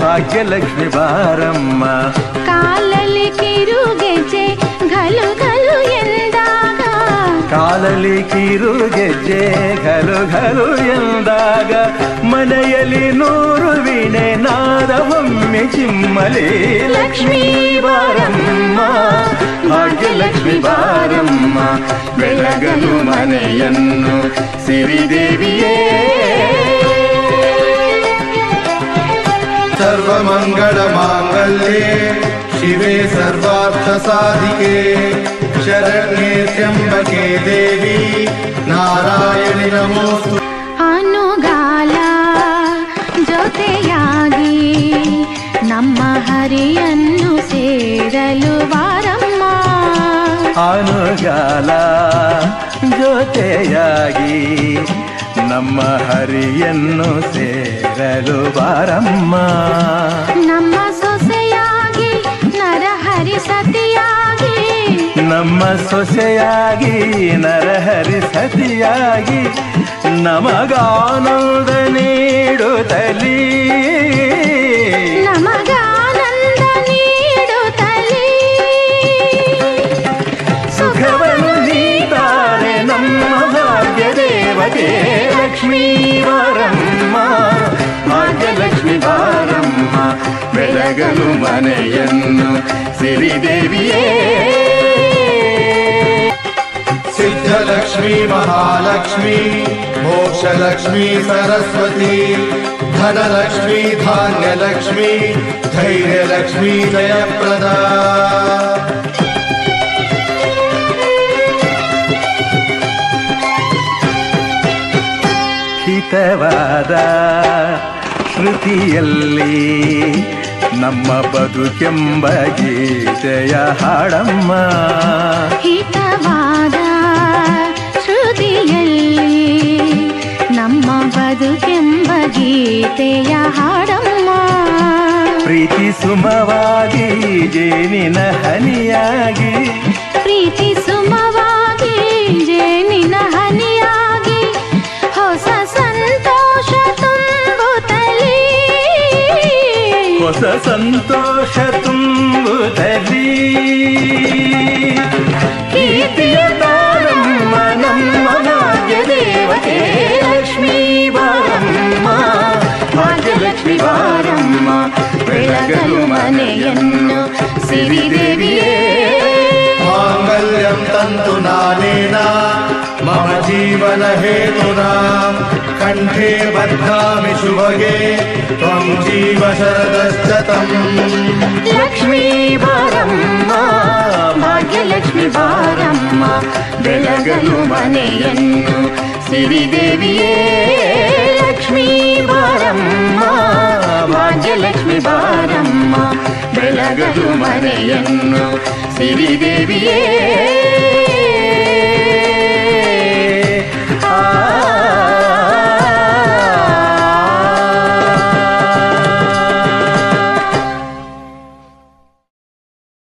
ಭಾಗ್ಯಲಕ್ಷ್ಮಿ ಬಾರಮ್ಮ ಕಾಲಲ್ಲಿ ಕಿರುಗೆಜೆ ಘಲು ಘಲು ಎಂದಾಗ ಕಾಲಲ್ಲಿ ಕಿರು ಗೆಜ್ಜೆ ಘಲು ಘಲು ಎಂದಾಗ ಮನೆಯಲ್ಲಿ ನೂರು ವೀಣೆ ನಾದವೊಮ್ಮೆ ಚಿಮ್ಮಲಿ ಲಕ್ಷ್ಮೀ ಬಾರಮ್ಮ ಭಾಗ್ಯಲಕ್ಷ್ಮಿ ಬಾರಮ್ಮ ಬೆಳಗಲು ಮನೆಯನ್ನು ಸಿರಿದೇವಿಯೇ सर्वमङ्गलमाङ्गल्ये शिवे सर्वार्थसाधिके शरण्ये त्र्यम्बके देवी नारायणि नमोऽस्तु ಅನುಗಾಲ ಜೊತೆಯಾಗಿ ನಮ್ಮ ಹರಿಯನ್ನು ಸೇರಲು ಬಾರಮ್ಮ ಅನುಗಾಲ ಜೊತೆಯಾಗಿ ನಮ್ಮ ಹರಿಯನ್ನು ಸೇರಲು ಬಾರಮ್ಮ. ನಮ್ಮ ಸೊಸೆಯಾಗಿ ನರಹರಿ ಸತಿಯಾಗಿ. ನಮ್ಮ ಸೊಸೆಯಾಗಿ ನರಹರಿ ಸತಿಯಾಗಿ ನಮಗಾನಂದ ನೀಡುತ್ತಲೀ లక్ష్మీ వరమ్మ భాగ్యలక్ష్మి వారమ్మ వెలగలు మనయన్ను సిరిదేవియే. సిద్ధలక్ష్మి మహాలక్ష్మి మోక్షలక్ష్మి సరస్వతి ధనలక్ష్మి ధాన్యలక్ష్మి ధైర్యలక్ష్మి జయప్రదా. ಹಿತವಾದ ಶ್ರುತಿಯಲ್ಲಿ ನಮ್ಮ ಬದುಕೆಂಬ ಗೀತೆಯ ಹಾಡಮ್ಮ. ಹಿತವಾದ ಶ್ರುತಿಯಲ್ಲಿ ನಮ್ಮ ಬದುಕೆಂಬ ಗೀತೆಯ ಹಾಡಮ್ಮ. ಪ್ರೀತಿ ಸುಮವಾಗಿ ಜೇನಿನ ಹನಿಯಾಗಿ ಹೊಸ ಸಂತೋಷ ತುಂಬುತ್ತಲಿ ಕೀರ್ತಿಯ ತಾರಮ್ಮ ನಮ್ಮ ಭಾಗ್ಯ ದೇವತೆ ಲಕ್ಷ್ಮೀ ಬಾರಮ್ಮ ಭಾಗ್ಯಲಕ್ಷ್ಮಿ ಬಾರಮ್ಮ ಬೆಳಗಲು ಮನೆಯನ್ನು ಸಿರಿದೇವಿಯೇ माङ्गल्यं तन्तु नानेन मम जीवनहेतुना कण्ठे बध्नामि शुभगे त्वं जीव शरदश्चतम् ಲಕ್ಷ್ಮೀ ಬಾರಮ್ಮ ಭಾಗ್ಯಲಕ್ಷ್ಮಿ ಬಾರಮ್ಮ ಬೆಳಗಲು ಮನೆಯನ್ನು ಸಿರಿದೇವಿಯೇ ಲಕ್ಷ್ಮೀ ಬಾರಮ್ಮ ಭಾಗ್ಯಲಕ್ಷ್ಮಿ ಬಾರಮ್ಮ ಬೆಳಗದು ಮನೆಯನ್ನು ಸಿರಿದೇವಿಯೇ